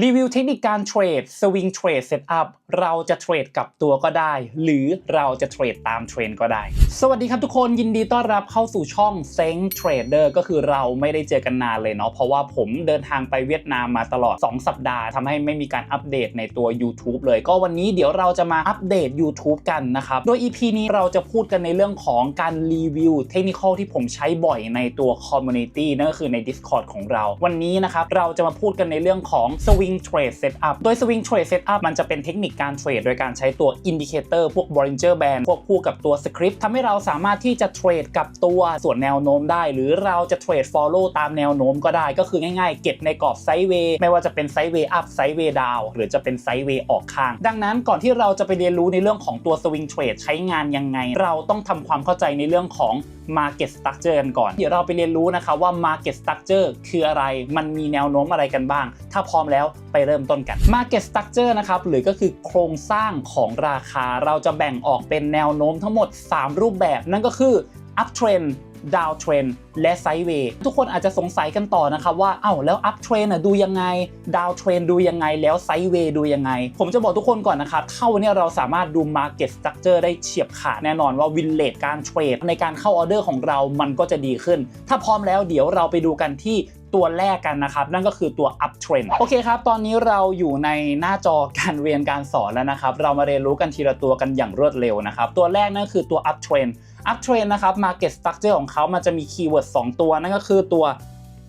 รีวิวเทคนิคการเทรด Swing Trade Setup เราจะเทรดกับตัวก็ได้ หรือเราจะเทรดตามเทรนก็ได้ สวัสดีครับทุกคนยินดีต้อนรับเข้าสู่ช่อง s e n Trader ก็คือเราไม่ได้เจอกันนานเลยเนาะเพราะว่าผมเดินทางไปเวียดนามมาตลอด 2 สัปดาห์ทำให้ไม่มีการอัปเดตในตัว YouTube เลย ก็วันนี้เดี๋ยวเราจะมาอัปเดต YouTube กันนะครับ โดย EP นี้เราจะพูดกันในเรื่องของการรีวิวเทคนิคที่ผมใช้บ่อยในตัว Community นั่นก็คือใน Discord ของเรา วันนี้นะครับเราจะมาพูดกันในเรื่องของ Swing Trade Setup โดย Swing Trade Setup มันจะเป็นเทคนิคการเทรดโดยการใช้ตัว Indicator พวก Bollinger Band ควบคู่กับตัว Script ทำให้เราสามารถที่จะเทรดกับตัวส่วนแนวโน้มได้ หรือเราจะเทรด Follow ตามแนวโน้มก็ได้ ก็คือง่ายๆ เก็บในกรอบไซด์เวย์ไม่ว่าจะเป็นไซด์เวย์อัพไซด์เวย์ดาวหรือจะเป็นไซด์เวย์ออกข้าง ดังนั้นก่อนที่เราจะไปเรียนรู้ในเรื่องของตัว Swing Trade ใช้งานยังไง เราต้องทำความเข้าใจในเรื่องของ Market Structure กันก่อน เดี๋ยวเราไปเรียนรู้นะคะว่า Market Structure คืออะไร มันมีแนวโน้มอะไรกันบ้าง ถ้าพร้อมแล้วไปเริ่มต้นกัน Market Structure นะครับหรือก็คือโครงสร้างของราคาเราจะแบ่งออกเป็นแนวโน้มทั้งหมด 3 รูปแบบ นั่นก็คือ Uptrend ดาวเทรนและไซด์เวย์ทุกคนอาจจะสงสัยกันต่อนะครับว่าเอ้าแล้วอัพเทรนดูยังไงดาวเทรนดูยังไง แล้วไซด์เวย์ดูยังไง ผมจะบอกทุกคนก่อนนะครับ เข้าเนี่ยเราสามารถดู Market Structure ได้เฉียบขาดแน่นอนว่าวินเลทการเทรดในการเข้าออเดอร์ของเรามันก็จะดีขึ้น ถ้าพร้อมแล้วเดี๋ยวเราไปดูกันที่ตัวแรกกันนะครับ นั่นก็คือตัว uptrend โอเคครับ ตอนนี้เราอยู่ในหน้าจอการเรียนการสอนแล้วนะครับ เรามาเรียนรู้กันทีละตัวกันอย่างรวดเร็วนะครับ ตัวแรกนั่นคือตัว uptrend uptrend นะครับ market structure ของเขามันจะมีคีย์เวิร์ด2ตัว นั่นก็คือตัว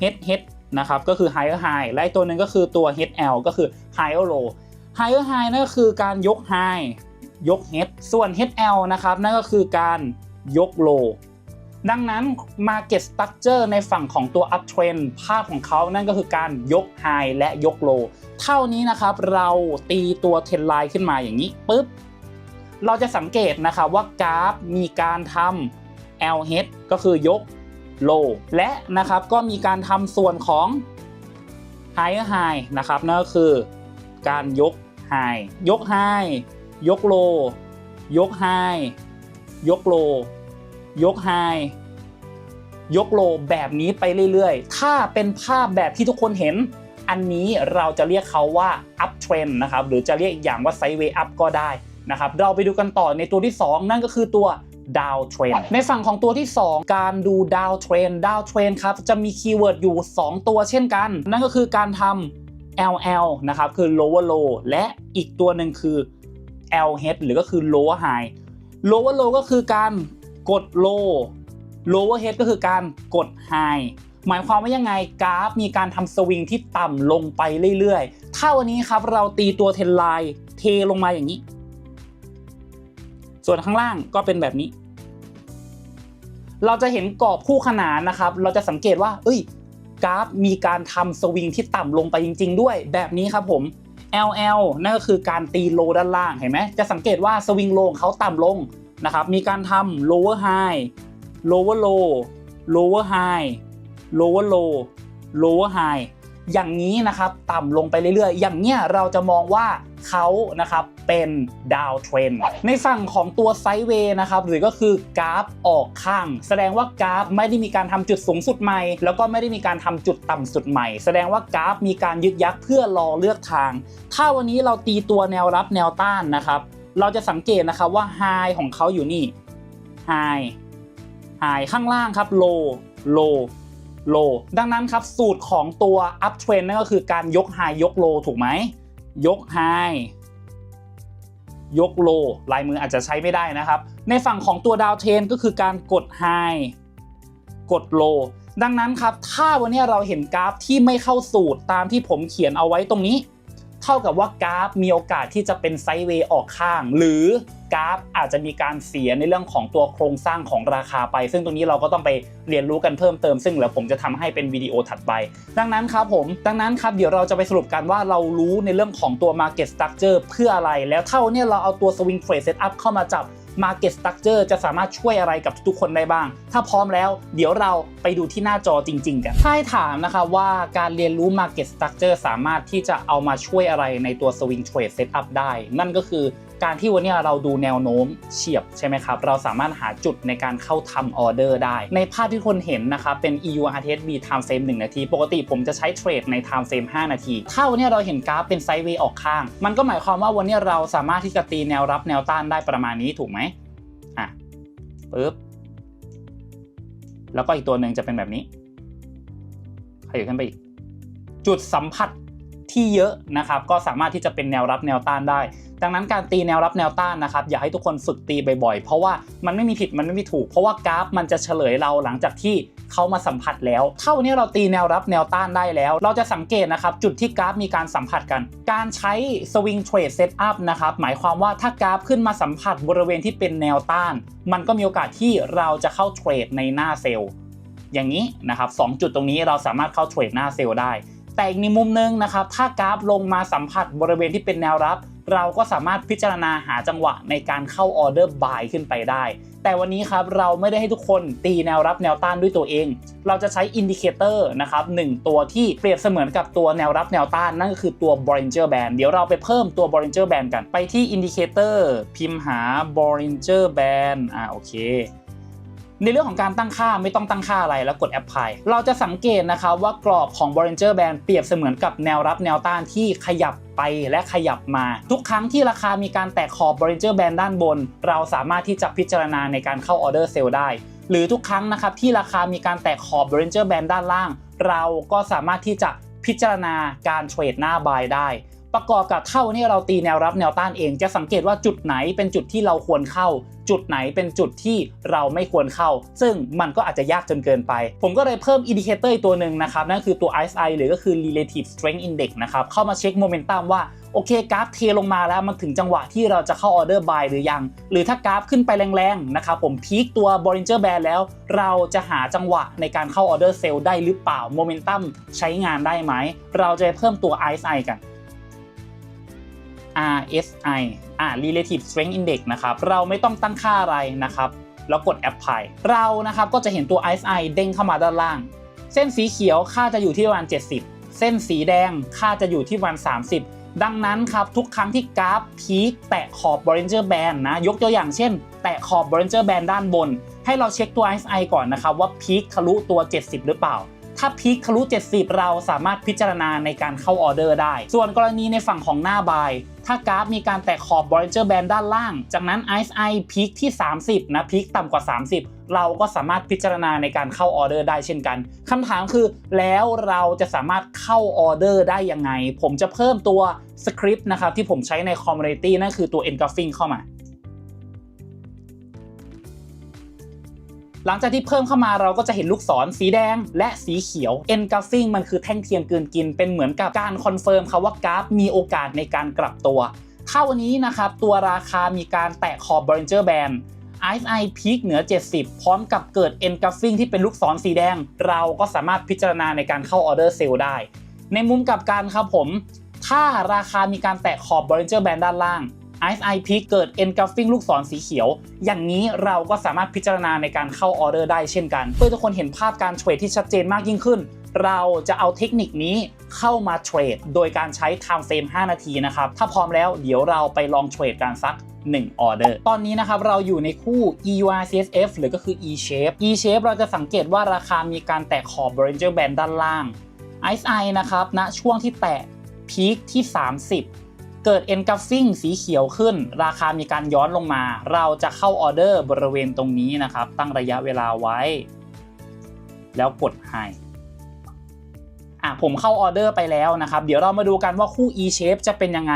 head head นะครับก็คือ higher high และตัวหนึ่งก็คือตัว head L ก็คือ higher low higher high นั่นก็คือการยก high ยก head ส่วน head L นะครับนั่นก็คือการยก low ดังนั้น Market Structure ในฝั่งของตัว Uptrend ภาพของเขานั่นก็คือการยก High และยก Low เท่านี้นะครับเราตีตัวเทรนไลน์ขึ้นมาอย่างนี้ปุ๊บ เราจะสังเกตนะครับว่ากราฟมีการทำ L head ก็คือยก Low และนะครับก็มีการทำส่วนของ Higher High นะครับนั่นก็คือการยก High ยก High ยก Low ยก High ยก Low ยกไฮยกโลแบบนี้ไปเรื่อยๆ ถ้าเป็นภาพแบบที่ทุกคนเห็น อันนี้เราจะเรียกเขาว่า up trend นะครับ หรือจะเรียกอีกอย่างว่า sideway up ก็ได้ นะครับเราไปดูกันต่อในตัวที่ 2 นั่นก็คือตัว down trend ในฝั่งของตัวที่ 2 การดู down trend down trend ครับจะมีคีย์เวิร์ดอยู่ 2 ตัวเช่นกัน นั่นก็คือการทำ LL นะครับคือ lower low และอีกตัวหนึ่งคือ L head หรือก็คือ lower high lower low ก็คือการกด low lower head ก็คือการกด high หมายความว่ายังไงกราฟมีการทำสวิงที่ต่ำลงไปเรื่อยๆ ถ้าวันนี้ครับเราตีตัวเทนไลน์เทลงมาอย่างนี้ ส่วนข้างล่างก็เป็นแบบนี้ เราจะเห็นกรอบคู่ขนานนะครับ เราจะสังเกตว่า เอ้ย กราฟมีการทำสวิงที่ต่ำลงไปจริง ๆ ด้วย แบบนี้ครับผม LL นั่นก็คือการตีโลด้านล่างเห็นไหมจะสังเกตว่าสวิงโลงเขาต่ำลงนะครับ มีการทำ lower high lower low lower high lower low lower high อย่างนี้นะครับ ต่ำลงไปเรื่อยๆ อย่างเนี้ยเราจะมองว่า เขานะครับเป็นดาวเทรนในฝั่งของตัวไซด์เวย์นะครับหรือก็คือกราฟออกข้าง แสดงว่ากราฟไม่ได้มีการทำจุดสูงสุดใหม่ แล้วก็ไม่ได้มีการทำจุดต่ำสุดใหม่ แสดงว่ากราฟมีการยึกยักเพื่อรอเลือกทาง ถ้าวันนี้เราตีตัวแนวรับแนวต้านนะครับเราจะสังเกตนะครับว่า High ของเขาอยู่นี่ High High ข้างล่างครับ Low Low Low ดังนั้นครับสูตรของตัว Up Trend นั่นก็คือการยก High ยก Low ถูกไหม ยกไฮยกโลลายมืออาจจะใช้ไม่ได้นะครับ ในฝั่งของตัวดาวเทนก็คือการกดไฮกดโลดังนั้นครับ ถ้าวันนี้เราเห็นกราฟที่ไม่เข้าสูตรตามที่ผมเขียนเอาไว้ตรงนี้ เท่ากับว่ากราฟมีโอกาสที่จะเป็นไซด์เวย์ออกข้าง หรือกราฟอาจจะมีการเสียในเรื่องของตัวโครงสร้างของราคาไป ซึ่งตรงนี้เราก็ต้องไปเรียนรู้กันเพิ่มเติมซึ่งเดี๋ยวผมจะทำให้เป็นวิดีโอถัดไป ดังนั้นครับผม ดังนั้นครับเดี๋ยวเราจะไปสรุปกันว่าเรารู้ในเรื่องของตัว Market Structure เพื่ออะไร แล้วเท่านี้เราเอาตัว Swing Trade Setup เข้ามาจับ Market Structure จะสามารถช่วยอะไรกับทุกคนได้บ้าง ถ้าพร้อมแล้ว เดี๋ยวเราไปดูที่หน้าจอจริง ๆ กันถ้ายถามนะคะว่าการเรียนรู้ Market Structure สามารถที่จะเอามาช่วยอะไรในตัว Swing Trade Setup ได้ นั่นก็คือ การที่วันนี้เราดูแนวโน้มเฉียบใช่ไหมครับ เราสามารถหาจุดในการเข้าทำออเดอร์ได้ ในภาพที่คนเห็นนะครับ เป็น EU RTSB time frame 1 นาที ปกติผมจะใช้เทรดใน time frame 5 นาที ถ้าวันนี้เราเห็นกราฟเป็นไซด์เวย์ออกข้าง มันก็หมายความว่าวันนี้เราสามารถที่จะตีแนวรับแนวต้านได้ประมาณนี้ถูกไหมอะปึ๊บแล้วก็อีกตัวหนึ่งจะเป็นแบบนี้ขยับขึ้นไปอีกจุดสัมผัส ที่เยอะนะครับก็สามารถที่จะเป็นแนวรับแนวต้านได้ ดังนั้นการตีแนวรับแนวต้านนะครับอยากให้ทุกคนฝึกตีบ่อยๆ เพราะว่ามันไม่มีผิดมันไม่มีถูก เพราะว่ากราฟมันจะเฉลยเราหลังจากที่เขามาสัมผัสแล้ว เท่านี้เราตีแนวรับแนวต้านได้แล้ว เราจะสังเกตนะครับจุดที่กราฟมีการสัมผัสกัน การใช้สวิงเทรดเซตอัพนะครับหมายความว่าถ้ากราฟขึ้นมาสัมผัสบริเวณที่เป็นแนวต้าน มันก็มีโอกาสที่เราจะเข้าเทรดในหน้าเซลล์อย่างนี้นะครับสจุดตรงนี้เราสามารถเข้าเทรดหน้าเซลล์ได้ แต่อีกในมุมนึงนะครับถ้ากราฟลงมาสัมผัสบริเวณที่เป็นแนวรับ เราก็สามารถพิจารณาหาจังหวะในการเข้าออเดอร์บายขึ้นไปได้ แต่วันนี้ครับเราไม่ได้ให้ทุกคนตีแนวรับแนวต้านด้วยตัวเอง เราจะใช้อินดิเคเตอร์นะครับหนึ่งตัวที่เปรียบเสมือนกับตัวแนวรับแนวต้านนั่นก็คือตัว Bollinger Band เดี๋ยวเราไปเพิ่มตัว Bollinger Band กันไปที่อินดิเคเตอร์พิมพ์หา Bollinger Band อ่าโอเค ในเรื่องของการตั้งค่าไม่ต้องตั้งค่าอะไรแล้วกด apply เราจะสังเกตนะครับว่ากรอบของ Bollinger Band เปรียบเสมือนกับแนวรับแนวต้านที่ขยับไปและขยับมา ทุกครั้งที่ราคามีการแตกขอบ Bollinger Band ด้านบน เราสามารถที่จะพิจารณาในการเข้าออเดอร์เซลล์ได้ หรือทุกครั้งนะครับที่ราคามีการแตกขอบ Bollinger Band ด้านล่าง เราก็สามารถที่จะพิจารณาการเทรดหน้าบายได้ประกอบกับเท่านี้เราตีแนวรับแนวต้านเอง จะสังเกตว่าจุดไหนเป็นจุดที่เราควรเข้า จุดไหนเป็นจุดที่เราไม่ควรเข้า ซึ่งมันก็อาจจะยากจนเกินไป ผมก็เลยเพิ่มอินดิเคเตอร์ตัวหนึ่งนะครับ นั่นคือตัว RSI หรือก็คือ relative strength index นะครับ เข้ามาเช็คโมเมนตัมว่าโอเคกราฟเทลงมาแล้วมันถึงจังหวะที่เราจะเข้าออเดอร์บายหรือยัง หรือถ้ากราฟขึ้นไปแรงๆนะครับผมพีคตัว Bollinger Band แล้ว เราจะหาจังหวะในการเข้าออเดอร์เซลล์ได้หรือเปล่าโมเมนตัมใช้งานได้ไหม เราจะเพิ่มตัว RSI กัน RSI อ่า relative strength index นะครับ เราไม่ต้องตั้งค่าอะไรนะครับ แล้วกด apply เรานะครับก็จะเห็นตัว RSI เด้งเข้ามาด้านล่าง เส้นสีเขียวค่าจะอยู่ที่ประมาณ 70 เส้นสีแดงค่าจะอยู่ที่ประมาณ 30 ดังนั้นครับ ทุกครั้งที่กราฟพีคแตะขอบ Bollinger Band นะ ยกตัวอย่างเช่น แตะขอบ Bollinger Band ด้านบน ให้เราเช็คตัว RSI ก่อนนะครับว่าพีคทะลุตัว 70 หรือเปล่าถ้าพีคทะลุ 70 เราสามารถพิจารณาในการเข้าออเดอร์ได้ ส่วนกรณีในฝั่งของหน้าบาย ถ้ากราฟมีการแตะขอบ Bollinger Band ด้านล่าง จากนั้น RSI พีคที่ 30 นะพีคต่ำกว่า 30 เราก็สามารถพิจารณาในการเข้าออเดอร์ได้เช่นกันคำถามคือ แล้วเราจะสามารถเข้าออเดอร์ได้ยังไง ผมจะเพิ่มตัวสคริปต์นะครับที่ผมใช้ในคอมมูนิตี้นั่นคือตัว Engulfing เข้ามา หลังจากที่เพิ่มเข้ามาเราก็จะเห็นลูกศรสีแดงและสีเขียว engulfing มันคือแท่งเทียนเกินกิน เป็นเหมือนกับการคอนเฟิร์มครับว่ากราฟมีโอกาสในการกลับตัวถ้าวันนี้นะครับตัวราคามีการแตะขอบ Bollinger Band RSI พีคเหนือ 70 พร้อมกับเกิด engulfing ที่เป็นลูกศรสีแดง เราก็สามารถพิจารณาในการเข้าออเดอร์เซลได้ ในมุมกลับกันครับผม ถ้าราคามีการแตะขอบ Bollinger Band ด้านล่าง RSI peak เกิด engulfing ลูกศรสีเขียว อย่างนี้เราก็สามารถพิจารณาในการเข้าออเดอร์ได้เช่นกัน เพื่อทุกคนเห็นภาพการเทรดที่ชัดเจนมากยิ่งขึ้น เราจะเอาเทคนิคนี้เข้ามาเทรด โดยการใช้ time frame 5 นาทีนะครับ ถ้าพร้อมแล้วเดี๋ยวเราไปลองเทรดกันสัก1ออเดอร์ ตอนนี้นะครับเราอยู่ในคู่ EURCSF หรือก็คือ E shape E shape เราจะสังเกตว่าราคามีการแตะขอบ Bollinger Band ด้านล่าง RSI นะครับณช่วงที่แตะพีคที่ 30 เกิด engulfing สีเขียวขึ้น ราคามีการย้อนลงมา เราจะเข้าออเดอร์บริเวณตรงนี้นะครับ ตั้งระยะเวลาไว้ แล้วกด high อะผมเข้าออเดอร์ไปแล้วนะครับ เดี๋ยวเรามาดูกันว่าคู่ E shape จะเป็นยังไง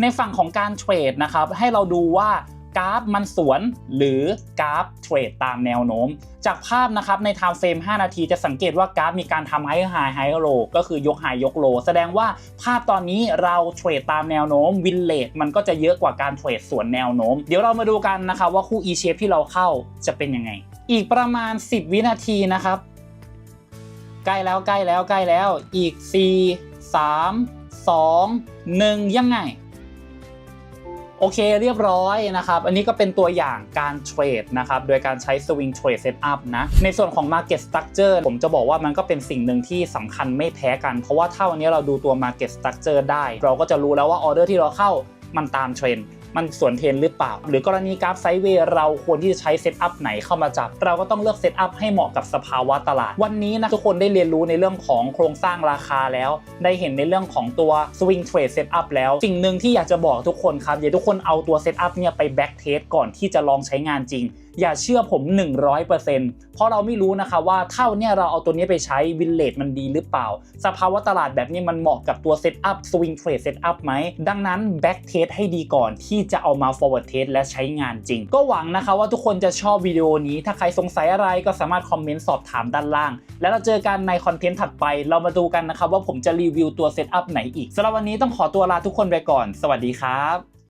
ในฝั่งของการเทรดนะครับ ให้เราดูว่า กราฟมันสวน หรือกราฟเทรดตามแนวโน้ม จากภาพนะครับใน time frame 5นาทีจะสังเกตว่ากราฟมีการทำไฮไฮไฮโลก็คือยกไฮยกโล แสดงว่าภาพตอนนี้เราเทรดตามแนวโน้มวินเลทมันก็จะเยอะกว่าการเทรดสวนแนวโน้ม เดี๋ยวเรามาดูกันนะครับว่าคู่ E shape ที่เราเข้าจะเป็นยังไง อีกประมาณ 10 วินาทีนะครับใกล้แล้วใกล้แล้วใกล้แล้วอีก 4 3 2 1 ยังไง โอเคเรียบร้อยนะครับ อันนี้ก็เป็นตัวอย่างการเทรดนะครับ โดยการใช้ Swing Trade Setup นะ ในส่วนของ Market Structure ผมจะบอกว่ามันก็เป็นสิ่งหนึ่งที่สำคัญไม่แพ้กัน เพราะว่าถ้าวันนี้เราดูตัว Market Structure ได้ เราก็จะรู้แล้วว่าออเดอร์ที่เราเข้ามันตามเทรนด์ มันสวนเทรนหรือเปล่า หรือกรณีกราฟไซด์เวย์เราควรที่จะใช้เซตอัพไหนเข้ามาจับ เราก็ต้องเลือกเซตอัพให้เหมาะกับสภาวะตลาด วันนี้นะทุกคนได้เรียนรู้ในเรื่องของโครงสร้างราคาแล้ว ได้เห็นในเรื่องของตัวสวิงเทรดเซตอัพแล้วสิ่งหนึ่งที่อยากจะบอกทุกคนครับอย่าทุกคนเอาตัวเซตอัพเนี่ยไปแบ็กเทสก่อนที่จะลองใช้งานจริง อย่าเชื่อผม 100%เพราะเราไม่รู้นะคะว่าเท่าเนี่ยเราเอาตัวนี้ไปใช้วินเลทมันดีหรือเปล่า สภาวะตลาดแบบนี้มันเหมาะกับตัว Setup Swing Trade Setup ไหม ดังนั้น Back Test ให้ดีก่อนที่จะเอามา Forward Test และใช้งานจริง ก็หวังนะคะว่าทุกคนจะชอบวิดีโอนี้ ถ้าใครสงสัยอะไรก็สามารถคอมเมนต์สอบถามด้านล่าง แล้วเราเจอกันในคอนเทนต์ถัดไป เรามาดูกันนะครับว่าผมจะรีวิวตัว Setup ไหนอีกสำหรับวันนี้ต้องขอตัวลาทุกคนไปก่อน สวัสดีครับ